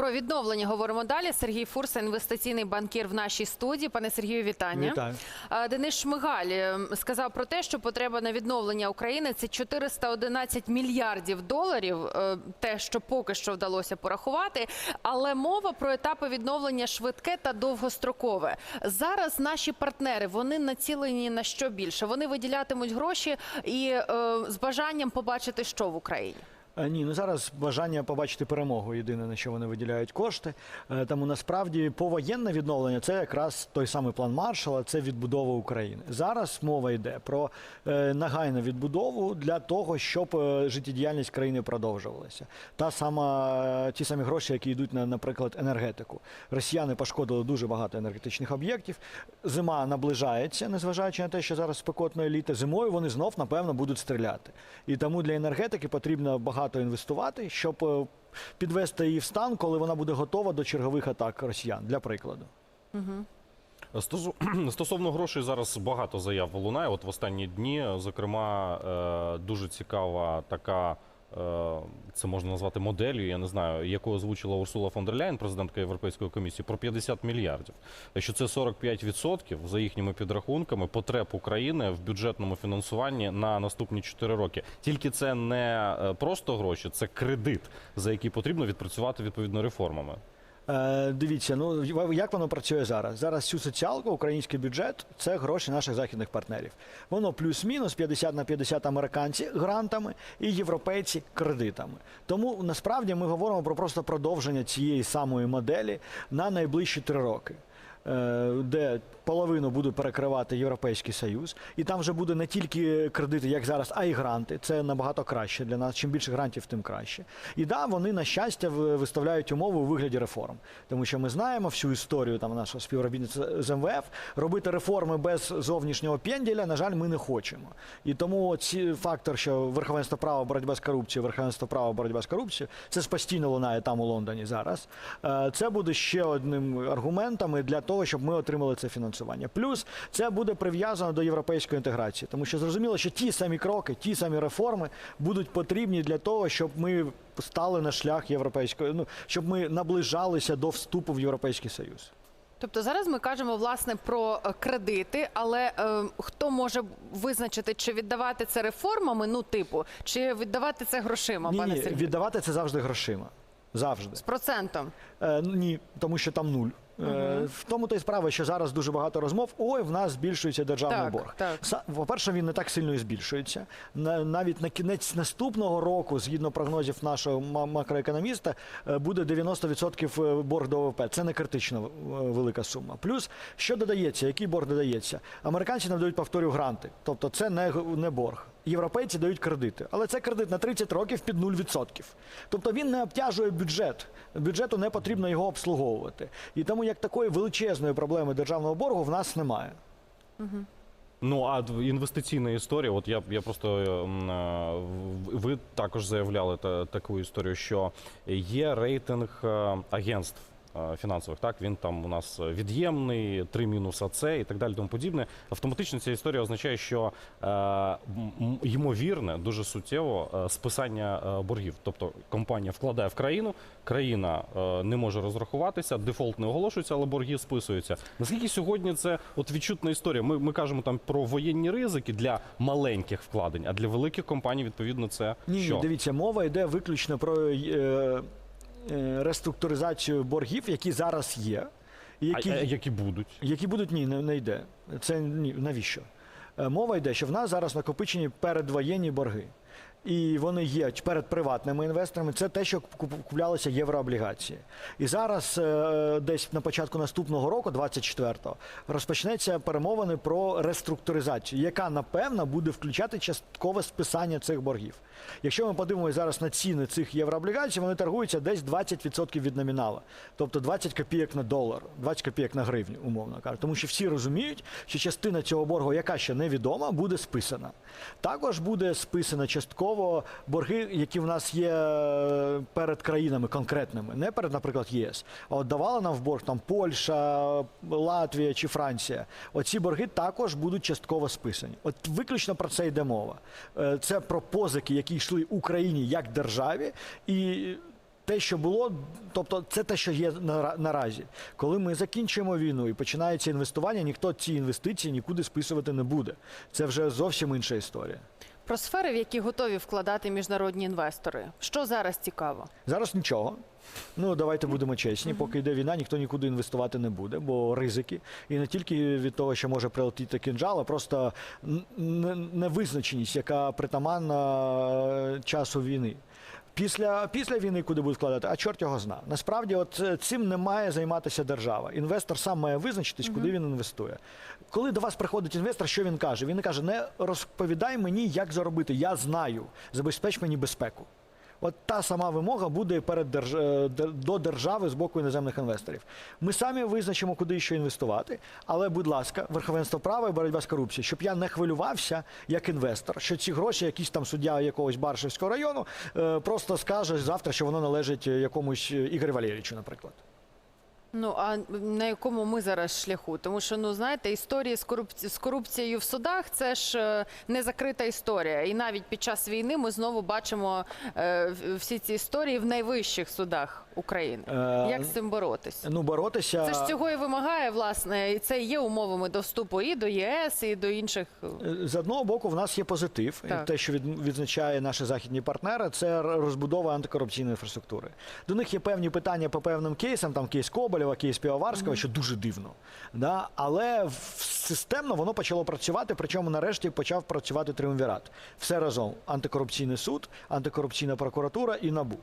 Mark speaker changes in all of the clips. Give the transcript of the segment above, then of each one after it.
Speaker 1: Про відновлення говоримо далі. Сергій Фурса, інвестиційний банкір в нашій студії. Пане Сергію, вітання.
Speaker 2: Вітаю.
Speaker 1: Денис Шмигаль е, сказав про те, що потреба на відновлення України це 411 мільярдів доларів. е, Те, що поки що вдалося порахувати. Але мова про етапи відновлення швидке та довгострокове. Зараз наші партнери вони націлені на що більше. Вони виділятимуть гроші і е, з бажанням побачити, що в Україні.
Speaker 2: Е, Ні, ну зараз бажання побачити перемогу. Єдине на що вони виділяють кошти. Е, Тому насправді повоєнне відновлення це якраз той самий план Маршала, це відбудова України. Зараз мова йде про е, нагайну відбудову для того, щоб життєдіяльність країни продовжувалася. Та сама ті самі гроші, які йдуть на, наприклад, енергетику. Росіяни пошкодили дуже багато енергетичних об'єктів. Зима наближається, незважаючи на те, що зараз спекотне літо. Зимою вони знов напевно будуть стріляти. І тому для енергетики потрібно багато інвестувати, щоб е, підвести її в стан, коли вона буде готова до чергових атак росіян, для прикладу.
Speaker 3: Угу. Стосовно грошей зараз багато заяв лунає. От в останні дні, зокрема, е, дуже цікава така. Е, Це можна назвати моделлю, я не знаю, яку озвучила Урсула фон дер Ляйн, президентка Європейської комісії, про 50 мільярдів. Що це 45% за їхніми підрахунками потреб України в бюджетному фінансуванні на наступні 4 роки. Тільки це не е, просто гроші, це кредит, за який потрібно відпрацювати відповідно реформами.
Speaker 2: Е, дивіться, ну як воно працює зараз? Зараз цю соціалку, український бюджет це гроші наших західних партнерів. Воно плюс-мінус 50 на 50 американці грантами і європейці кредитами. Тому насправді ми говоримо про просто продовження цієї самої моделі на найближчі три роки. Е, Де половину буде перекривати Європейський Союз, і там вже буде не тільки кредити, як зараз, а й гранти. Це набагато краще для нас. Чим більше грантів, тим краще. І да, вони на щастя виставляють умови у вигляді реформ, тому що ми знаємо всю історію там нашого співробітництва з МВФ. Робити реформи без зовнішнього пенділя, на жаль, ми не хочемо. І тому ці фактор, що верховенство права, боротьба з корупцією, верховенство права, боротьба з корупцією, це ж постійно лунає там у Лондоні зараз. Е, Це буде ще одним аргументом для того, щоб ми отримали це фінансування. Плюс це буде прив'язано до європейської інтеграції, тому що зрозуміло, що ті самі кроки, ті самі реформи будуть потрібні для того, щоб ми стали на шлях європейської, ну щоб ми наближалися до вступу в європейський союз.
Speaker 1: Тобто зараз ми кажемо власне про е, кредити, але е, хто може визначити, чи віддавати це реформами, ну типу, чи віддавати це грошима,
Speaker 2: Ні,
Speaker 1: пане
Speaker 2: ні,
Speaker 1: Сергію?
Speaker 2: віддавати це завжди грошима. Завжди.
Speaker 1: З процентом.
Speaker 2: Е, ну, ні, тому що там нуль. Е, В тому то й справа, що зараз дуже багато розмов. Ой, в нас збільшується державний
Speaker 1: Так,
Speaker 2: борг.
Speaker 1: так.
Speaker 2: Са- По-перше, він не так сильно і збільшується. На- Навіть на кінець наступного року, згідно прогнозів нашого ма- макроекономіста, е, буде 90% борг до ВВП. Це не критично е, велика сума. Плюс, що додається, який борг додається? Американці надають, повторю, гранти. Тобто це не, г- не борг. Європейці дають кредити, але це кредит на 30 років під 0%. Тобто він не обтяжує бюджет. Бюджету не потрібно його обслуговувати. І тому як такої величезної проблеми державного боргу в нас немає.
Speaker 3: Ну а інвестиційна історія, от я, я просто е, м, е, ви також заявляли та, таку історію, що є рейтинг е, агентств. Е, Фінансових так він там у нас від'ємний, 3 мінус АЦ і так далі, тому подібне. Автоматично ця історія означає, що е, ймовірне, дуже суттєво е, списання боргів. Тобто компанія вкладає в країну, країна не може розрахуватися, дефолт не оголошується, але борги списуються. Наскільки сьогодні це от відчутна історія? Ми, ми кажемо там про воєнні ризики для маленьких вкладень, а для великих компаній відповідно це
Speaker 2: Ні,
Speaker 3: що?
Speaker 2: дивіться, мова йде виключно про е, е, реструктуризацію боргів, які зараз є. і Які,
Speaker 3: А, а які будуть?
Speaker 2: які будуть ні, не, не йде. Це ні, навіщо? Е, Мова йде, що в нас зараз накопичені передвоєнні борги. І вони є перед приватними інвесторами. Це те, що куп- куплялися єврооблігації. І зараз, е, десь на початку наступного року, 24-го, розпочнеться перемовини про реструктуризацію, яка напевно буде включати часткове списання цих боргів. Якщо ми подивимося зараз на ціни цих єврооблігацій, вони торгуються десь 20% від номінала, тобто 20 копійок на долар, 20 копійок на гривню, умовно кажучи. Тому що всі розуміють, що частина цього боргу, яка ще невідома, буде списана. Також буде списано частково борги, які в нас є е, перед країнами конкретними, не перед, наприклад, ЄС. А от давала нам в борг там Польща, Латвія чи Франція. Оці борги також будуть частково списані. От виключно про це йде мова. Е, Це про позики, які йшли Україні як державі, і те, що було, тобто це те, що є наразі. Коли ми закінчуємо війну і починається інвестування, ніхто ці інвестиції нікуди списувати не буде. Це вже зовсім інша історія.
Speaker 1: Про сфери, в які готові вкладати міжнародні інвестори. Що зараз цікаво?
Speaker 2: Зараз нічого. Ну давайте будемо чесні. Поки йде війна, ніхто нікуди інвестувати не буде, бо ризики. І не тільки від того, що може прилетіти кінжал, а просто невизначеність, яка притаманна е, часу війни. Після, після війни куди будуть вкладати, а чорт його зна. Насправді, от е, цим не має займатися держава. Інвестор сам має визначитись, куди він інвестує. Коли до вас приходить інвестор, що він каже? Він каже: не розповідай мені, як заробити. Я знаю, забезпеч мені безпеку. От та сама вимога буде перед держ... е, до держави з боку іноземних інвесторів. Ми самі визначимо, куди і що інвестувати. Але, будь ласка, верховенство права і боротьба з корупцією, щоб я не хвилювався як інвестор, що ці гроші, якийсь там суддя якогось Баршевського району, е, просто скаже завтра, що воно належить якомусь е, Ігорю Валерійовичу, наприклад.
Speaker 1: Ну а на якому ми зараз шляху? Тому що ну знаєте, історії з корупці... з корупцією в судах це ж е, не закрита історія. І навіть під час війни ми знову бачимо е, всі ці історії в найвищих судах України.
Speaker 2: Е,
Speaker 1: Як з цим боротися?
Speaker 2: Ну, боротися.
Speaker 1: Це ж цього і вимагає, власне, і це є умовами до вступу і до ЄС, і до інших. е,
Speaker 2: З одного боку, в нас є позитив,
Speaker 1: Так.
Speaker 2: те, що відзначає наші західні партнери, це розбудова антикорупційної інфраструктури. До них є певні питання по певним кейсам, там кейс Коболєва, кейс Півоварського, що дуже дивно. Да? Але системно воно почало працювати, причому нарешті почав працювати триумвірат. Все разом: антикорупційний суд, антикорупційна прокуратура і НАБУ.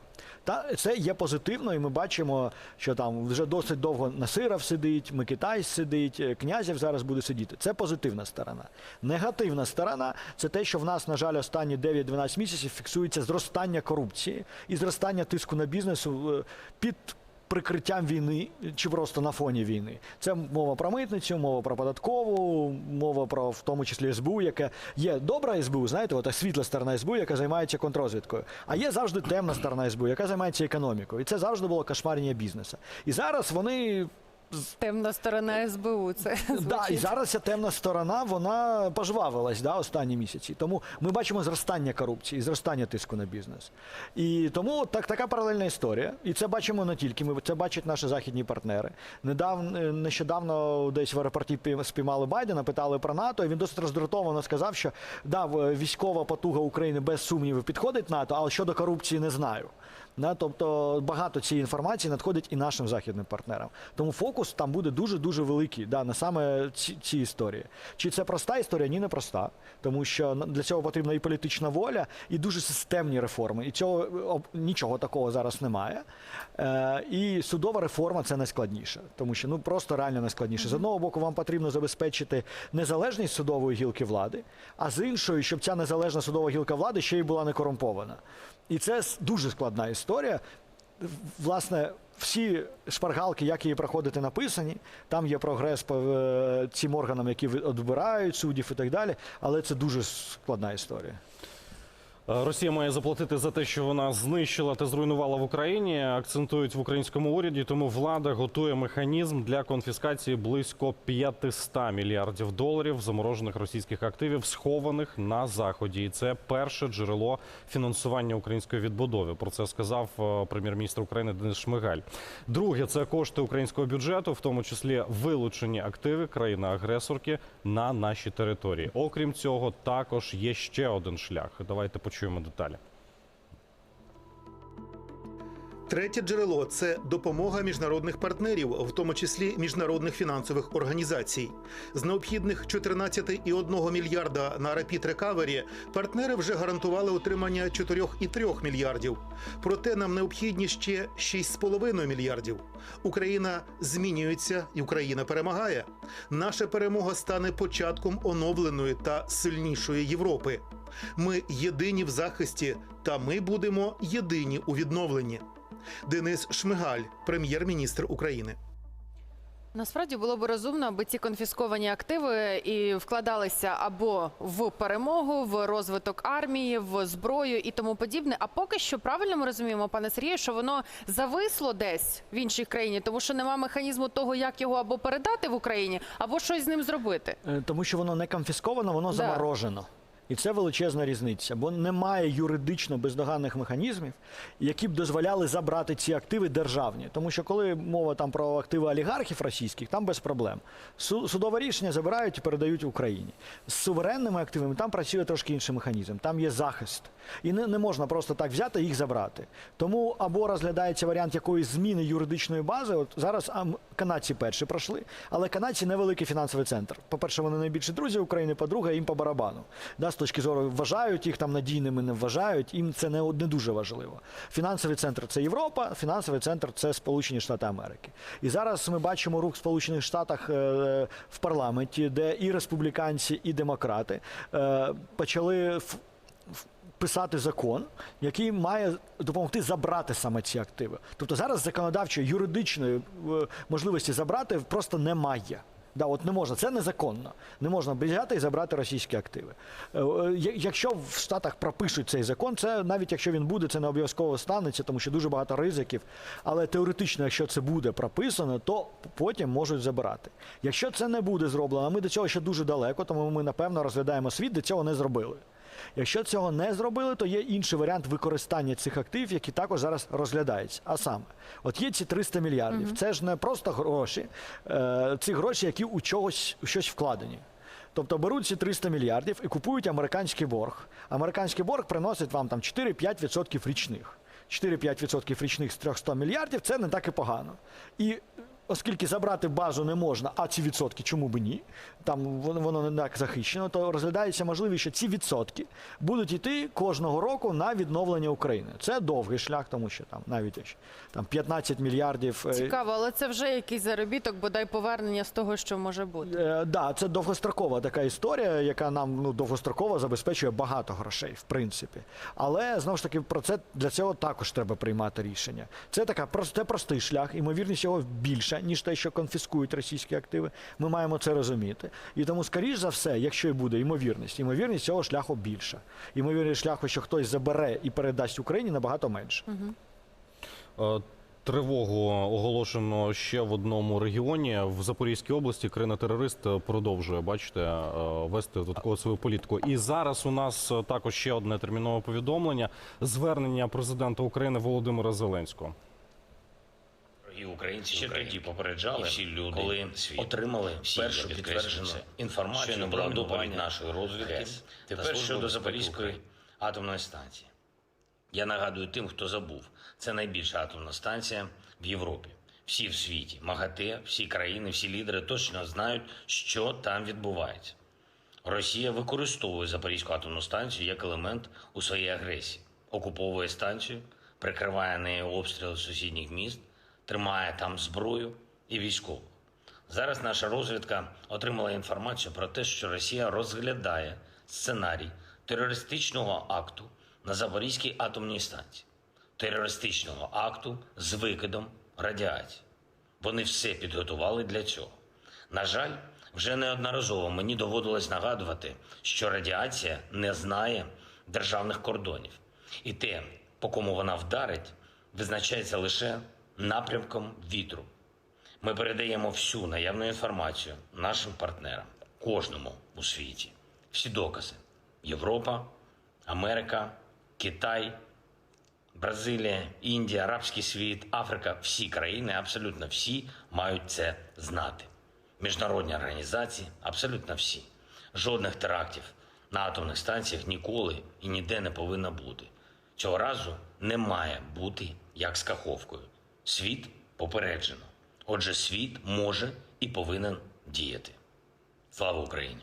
Speaker 2: Та це є позитивно, і ми бачимо, що там вже досить довго Насиров сидить, Микитай сидить, е, Князів зараз буде сидіти. Це позитивна сторона. Негативна сторона це те, що в нас, на жаль, останні 9-12 місяців фіксується зростання корупції і зростання тиску на бізнесу е, під. Прикриттям війни чи просто на фоні війни. Це мова про митницю, мова про податкову, мова про в тому числі СБУ, яке є добра СБУ, знаєте, ота світла сторона СБУ, яка займається контрозвідкою. А є завжди темна сторона СБУ, яка займається економікою. І це завжди було кошмарення бізнесу. І зараз вони
Speaker 1: Темна сторона СБУ. Це
Speaker 2: Да, і зараз ця темна сторона вона пожвавилась да, останні місяці. Тому ми бачимо зростання корупції, зростання тиску на бізнес. І тому так, така паралельна історія. І це бачимо не тільки ми, це бачать наші західні партнери. Недавно нещодавно десь в аеропорті пі- спіймали Байдена, питали про НАТО. І він досить роздратовано сказав, що да, військова потуга України без сумніву підходить НАТО, але щодо корупції не знаю. Да, тобто багато цієї інформації надходить і нашим західним партнерам. Тому фокус там буде дуже дуже великий да, на саме ці, ці історії. Чи це проста історія? Ні, не проста. Тому що для цього потрібна і політична воля, і дуже системні реформи. І цього об- нічого такого зараз немає. Е, і судова реформа це найскладніше, тому що ну просто реально найскладніше. З одного боку, вам потрібно забезпечити незалежність судової гілки влади, а з іншої, щоб ця незалежна судова гілка влади ще й була не корумпована. І це дуже складна історія. Власне, всі шпаргалки, як її проходити, написані. Там є прогрес по е, цим органам, які відбирають суддів і так далі. Але це дуже складна історія.
Speaker 3: Е, Росія має заплатити за те, що вона знищила та зруйнувала в Україні. Акцентують в українському уряді. Тому влада готує механізм для конфіскації близько 500 мільярдів доларів заморожених російських активів, схованих на заході. І це перше джерело фінансування української відбудови. Про це сказав е, прем'єр-міністр України Денис Шмигаль. Друге це кошти українського бюджету, в тому числі вилучені активи країни-агресорки на нашій території. Окрім цього, також є ще один шлях. Давайте почуємо деталі.
Speaker 4: Третє джерело це допомога міжнародних партнерів, в тому числі міжнародних фінансових організацій. З необхідних 14,1 мільярда на Rapid Recovery партнери вже гарантували отримання 4,3 мільярдів. Проте нам необхідні ще 6,5 мільярдів. Україна змінюється і Україна перемагає. Наша перемога стане початком оновленої та сильнішої Європи. Ми єдині в захисті, та ми будемо єдині у відновленні. Денис Шмигаль, прем'єр-міністр України.
Speaker 1: Насправді було б розумно, аби ці конфісковані активи і вкладалися або в перемогу, в розвиток армії, в зброю і тому подібне. А поки що правильно ми розуміємо, пане Сергію, що воно зависло десь в іншій країні, тому що нема механізму того, як його або передати в Україні, або щось з ним зробити.
Speaker 2: Е, Тому що воно не конфісковано, воно
Speaker 1: Да.
Speaker 2: заморожено. І це величезна різниця, бо немає юридично бездоганних механізмів, які б дозволяли забрати ці активи державні. Тому що коли мова там про активи олігархів російських, там без проблем. Су- Судове рішення забирають і передають Україні. З суверенними активами там працює трошки інший механізм. Там є захист. І не, не можна просто так взяти і їх забрати. Тому або розглядається варіант якоїсь зміни юридичної бази. От зараз канадці перші пройшли, але канадці невеликий фінансовий центр. По-перше, вони найбільші друзі України, по-друге, їм по барабану. Да, з точки зору вважають їх там надійними, не вважають. Їм це не, не дуже важливо. Фінансовий центр це Європа, фінансовий центр це Сполучені Штати Америки. І зараз ми бачимо рух в Сполучених Штатах е, в парламенті, де і республіканці, і демократи е, почали писати закон, який має допомогти забрати саме ці активи. Тобто зараз законодавчої юридичної е, можливості забрати просто немає. Да, от не можна, це незаконно. Не можна взяти і забрати російські активи. Е, Якщо в Штатах пропишуть цей закон, це навіть якщо він буде, це не обов'язково станеться, тому що дуже багато ризиків. Але теоретично, якщо це буде прописано, то потім можуть забирати. Якщо це не буде зроблено, ми до цього ще дуже далеко, тому ми напевно розглядаємо світ, де цього не зробили. Якщо цього не зробили, то є інший варіант використання цих активів, які також зараз розглядаються. А саме, от є ці 300 мільярдів. Це ж не просто гроші, е, ці гроші, які у чогось у щось вкладені. Тобто беруть ці 300 мільярдів і купують американський борг. Американський борг приносить вам там 4-5% річних. 4-5% річних з 300 мільярдів це не так і погано. І оскільки забрати базу не можна, а ці відсотки чому б ні? Там воно, не так захищено, то розглядається можливість, що ці відсотки будуть йти кожного року на відновлення України. Це довгий шлях, тому що там навіть там 15 мільярдів. е,
Speaker 1: Цікаво, але це вже якийсь заробіток, бодай повернення з того, що може бути.
Speaker 2: Е, да, це довгострокова така історія, яка нам ну довгостроково забезпечує багато грошей, в принципі. Але знову ж таки про це для цього також треба приймати рішення. Це така це простий шлях, ймовірність його ніж те, що конфіскують російські активи. Ми маємо це розуміти. І тому, скоріш за все, якщо і буде ймовірність, ймовірність цього шляху більша. Ймовірність шляху, що хтось забере і передасть Україні, набагато менше.
Speaker 3: Е, Тривогу оголошено ще в одному регіоні в Запорізькій області. Країна-терорист продовжує, бачите, е, вести таку свою політику. І зараз у нас також ще одне термінове повідомлення: звернення президента України Володимира Зеленського.
Speaker 5: І українці ще тоді попереджали всі люди, коли отримали першу підтверджену інформацію була доповідь нашої розвідки. Тепер щодо Запорізької атомної станції. Я нагадую тим, хто забув, це найбільша атомна станція в Європі. Всі в світі, МАГАТЕ, всі країни, всі лідери точно знають, що там відбувається. Росія використовує Запорізьку атомну станцію як елемент у своїй агресії, окуповує станцію, прикриває нею обстріли сусідніх міст, тримає там зброю і військову. Зараз наша розвідка отримала інформацію про те, що Росія розглядає сценарій терористичного акту на Запорізькій атомній станції, терористичного акту з викидом радіації. Вони все підготували для цього. На жаль, вже неодноразово мені доводилось нагадувати, що радіація не знає державних кордонів, і те, по кому вона вдарить, визначається лише напрямком вітру. Ми передаємо всю наявну інформацію нашим партнерам, кожному у світі. Всі докази: Європа, Америка, Китай, Бразилія, Індія, Арабський світ, Африка, всі країни, абсолютно всі мають це знати. Міжнародні організації, абсолютно всі. Жодних терактів на атомних станціях ніколи і ніде не повинно бути. Цього разу не має бути як з каховкою. Світ попереджено. Отже, світ може і повинен діяти. Слава Україні!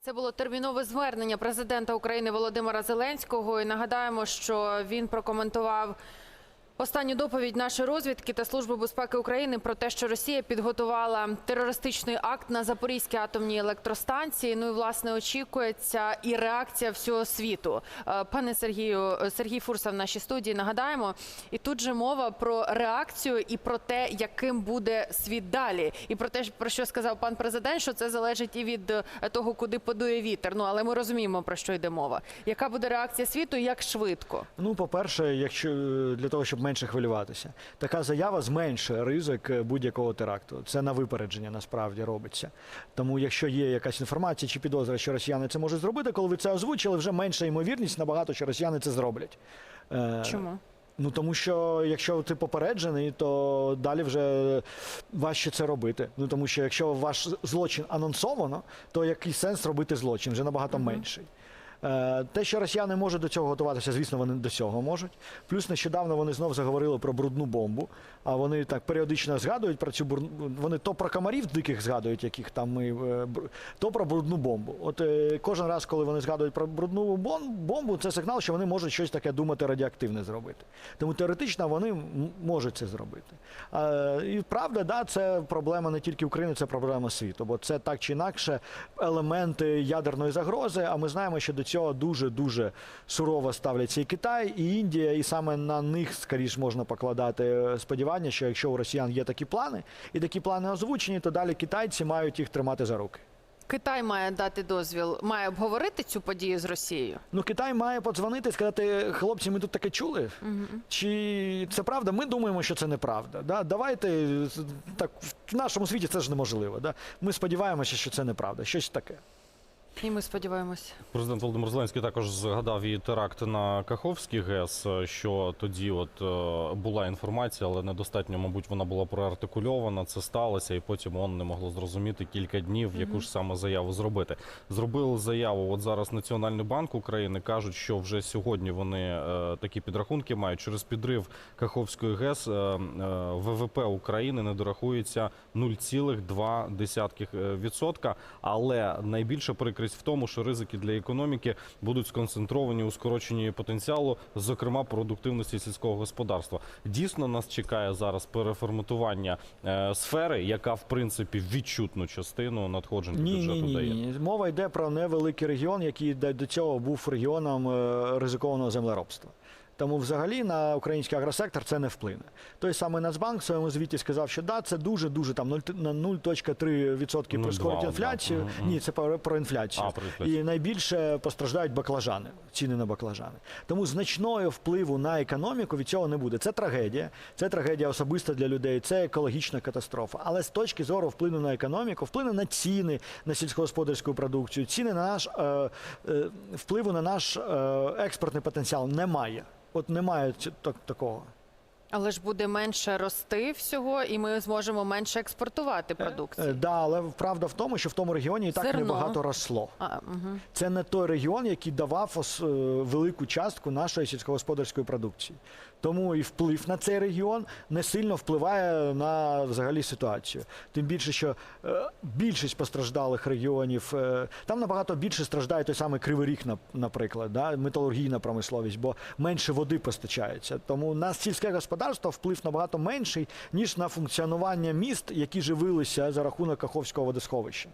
Speaker 1: Це було термінове звернення президента України Володимира Зеленського. І нагадаємо, що він прокоментував Останню доповідь нашої розвідки та служби безпеки України про те, що Росія підготувала терористичний акт на Запорізькій атомній електростанції. Ну і власне очікується і реакція всього світу. Е, Пане Сергію, е, Сергій Фурса в нашій студії нагадаємо. І тут же мова про реакцію і про те, яким буде світ далі, і про те, про що сказав пан президент, що це залежить і від е, того, куди подує вітер. Ну але ми розуміємо про що йде мова. Яка буде реакція світу, і як швидко?
Speaker 2: Ну, по-перше, якщо е, для того, щоб менше хвилюватися, така заява зменшує ризик е, будь-якого теракту. Це на випередження насправді робиться. Тому, якщо є якась інформація чи підозра, що росіяни це можуть зробити, коли ви це озвучили, вже менша ймовірність набагато, що росіяни це зроблять. Е,
Speaker 1: Чому?
Speaker 2: Ну тому що якщо ти попереджений, то далі вже важче це робити. Ну тому що якщо ваш злочин анонсовано, то який сенс робити злочин вже набагато менший. Е, Те, що росіяни можуть до цього готуватися, звісно, вони до цього можуть. Плюс нещодавно вони знов заговорили про брудну бомбу. А вони так періодично згадують про цю брудну. Вони то про комарів диких згадують, яких там ми е, то про брудну бомбу. От е, кожен раз, коли вони згадують про брудну бомбу, це сигнал, що вони можуть щось таке думати радіоактивне зробити. Тому теоретично вони можуть це зробити. І правда, да, це проблема не тільки України, це проблема світу, бо це так чи інакше елементи ядерної загрози. А ми знаємо, що до цього дуже дуже сурово ставляться і Китай, і Індія, і саме на них скоріш можна покладати е, сподівання, що якщо у росіян є такі плани, і такі плани озвучені, то далі китайці мають їх тримати за руки.
Speaker 1: Китай має дати дозвіл, має обговорити цю подію з Росією.
Speaker 2: Ну, Китай має подзвонити і сказати, хлопці, ми тут таке чули. Чи це правда? Ми думаємо, що це неправда. Да? Давайте так в нашому світі це ж неможливо. Да? Ми сподіваємося, що це неправда. Щось таке.
Speaker 1: І ми сподіваємося.
Speaker 3: Президент Володимир Зеленський також згадав і теракт на Каховський ГЕС, що тоді от е, була інформація, але недостатньо, мабуть, вона була проартикульована. Це сталося, і потім ООН не могло зрозуміти кілька днів, яку ж саме заяву зробити. Зробили заяву. От зараз Національний банк України кажуть, що вже сьогодні вони е, такі підрахунки мають через підрив Каховської ГЕС. е, е, ВВП України не дорахується 0,2%. Але найбільше найбільша прикрість в тому, що ризики для економіки будуть сконцентровані у скороченні потенціалу, зокрема продуктивності сільського господарства. Дійсно, нас чекає зараз переформатування е, сфери, яка в принципі відчутну частину надходжень
Speaker 2: Ні,
Speaker 3: бюджету
Speaker 2: ні, ні,
Speaker 3: дає.
Speaker 2: ні. Мова йде про невеликий регіон, який до до цього був регіоном е, ризикованого землеробства. Тому взагалі на український агросектор це не вплине. Той самий Нацбанк в своєму звіті сказав, що да, це дуже дуже там 0, на 0,3% прискорить інфляцію.
Speaker 3: Мгм.
Speaker 2: Ні, це про, інфляцію.
Speaker 3: А, про інфляцію.
Speaker 2: І найбільше постраждають баклажани, ціни на баклажани. Тому значного впливу на економіку від цього не буде. Це трагедія, це трагедія особиста для людей, це екологічна катастрофа. Але з точки зору впливу на економіку, впливу на ціни на сільськогосподарську продукцію, ціни на наш е, е, впливу на наш е, експортний потенціал немає. От немає так- такого.
Speaker 1: Але ж буде менше рости всього, і ми зможемо менше експортувати
Speaker 2: Е,
Speaker 1: продукцію.
Speaker 2: да, але правда в тому, що в тому регіоні і так
Speaker 1: Зерно.
Speaker 2: небагато росло.
Speaker 1: А, угу.
Speaker 2: Це не той регіон, який давав е, велику частку нашої сільськогосподарської продукції. Тому і вплив на цей регіон не сильно впливає на взагалі ситуацію. Тим більше, що е, більшість постраждалих регіонів е, там набагато більше страждає той самий Кривий Ріг, наприклад, да? металургійна промисловість, бо менше води постачається. Тому на сільське господарство вплив набагато менший, ніж на функціонування міст, які живилися за рахунок Каховського водосховища.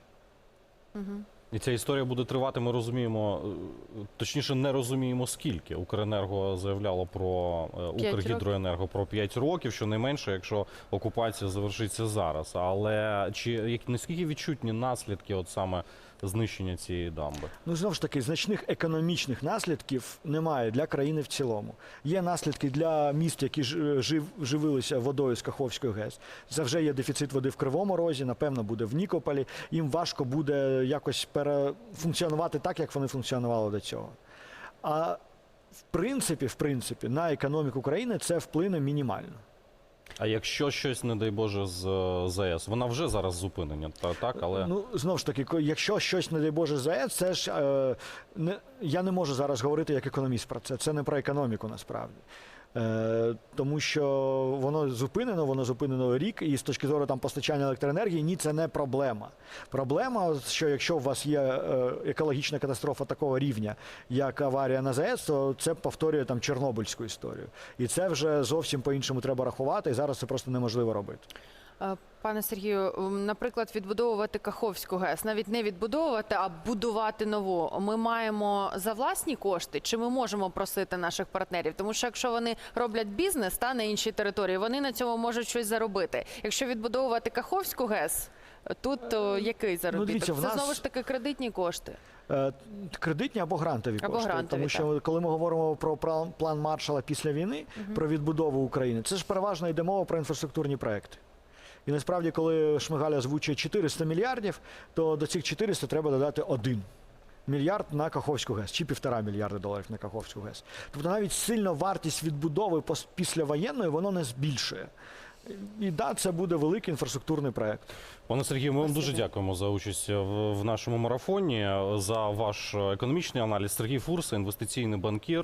Speaker 3: І ця історія буде тривати. Ми розуміємо, е, точніше, не розуміємо скільки. Укренерго заявляло про е, Укргідроенерго про 5 років, що не менше, якщо окупація завершиться зараз. Але чи як наскільки відчутні наслідки, от саме знищення цієї дамби?
Speaker 2: Ну, знову ж таки, значних економічних наслідків немає для країни в цілому. Є наслідки для міст, які ж- жив, живилися водою з Каховської ГЕС. Вже є дефіцит води в Кривому Розі, напевно, буде в Нікополі. Їм важко буде якось перефункціонувати так, як вони функціонували до цього. А в принципі, в принципі, на економіку країни це вплине мінімально.
Speaker 3: А якщо щось, не дай Боже, з е, ЗАЕС, вона вже зараз зупинення, та так, але
Speaker 2: Ну, знову ж таки, якщо щось, не дай Боже, ЗАЕС, це ж е, не, я не можу зараз говорити як економіст про це. Це не про економіку насправді. Е, тому що воно зупинено, воно зупинено рік, і з точки зору там постачання електроенергії, ні, це не проблема. Проблема, що якщо у вас є е, екологічна катастрофа такого рівня, як аварія на ЗАЕС, то це повторює там Чорнобильську історію. І це вже зовсім по-іншому треба рахувати, і зараз це просто неможливо робити.
Speaker 1: Е, Пане Сергію, наприклад, відбудовувати Каховську ГЕС, навіть не відбудовувати, а будувати нову. Ми маємо за власні кошти, чи ми можемо просити наших партнерів? Тому що якщо вони роблять бізнес та на іншій території, вони на цьому можуть щось заробити. Якщо відбудовувати Каховську ГЕС, який то який заробіток?
Speaker 2: Е, ну, дивіться,
Speaker 1: Це
Speaker 2: нас-
Speaker 1: знову ж таки кредитні кошти.
Speaker 2: Е, Кредитні або грантові
Speaker 1: Або
Speaker 2: кошти.
Speaker 1: грантові,
Speaker 2: Тому що коли ми говоримо про план- Маршала після війни, про відбудову України, це ж переважно йде мова про інфраструктурні проекти. І насправді, коли Шмигаль озвучує 400 мільярдів, то до цих 400 треба додати один. Мільярд на Каховську ГЕС чи півтора мільярда доларів на Каховську ГЕС. Тобто навіть сильно вартість відбудови післявоєнної воно не збільшує. І да, це буде великий інфраструктурний проект.
Speaker 3: Пане Сергію, ми вам дуже дякуємо за участь в, в нашому марафоні, за ваш економічний аналіз. Сергій Фурса, інвестиційний банкір.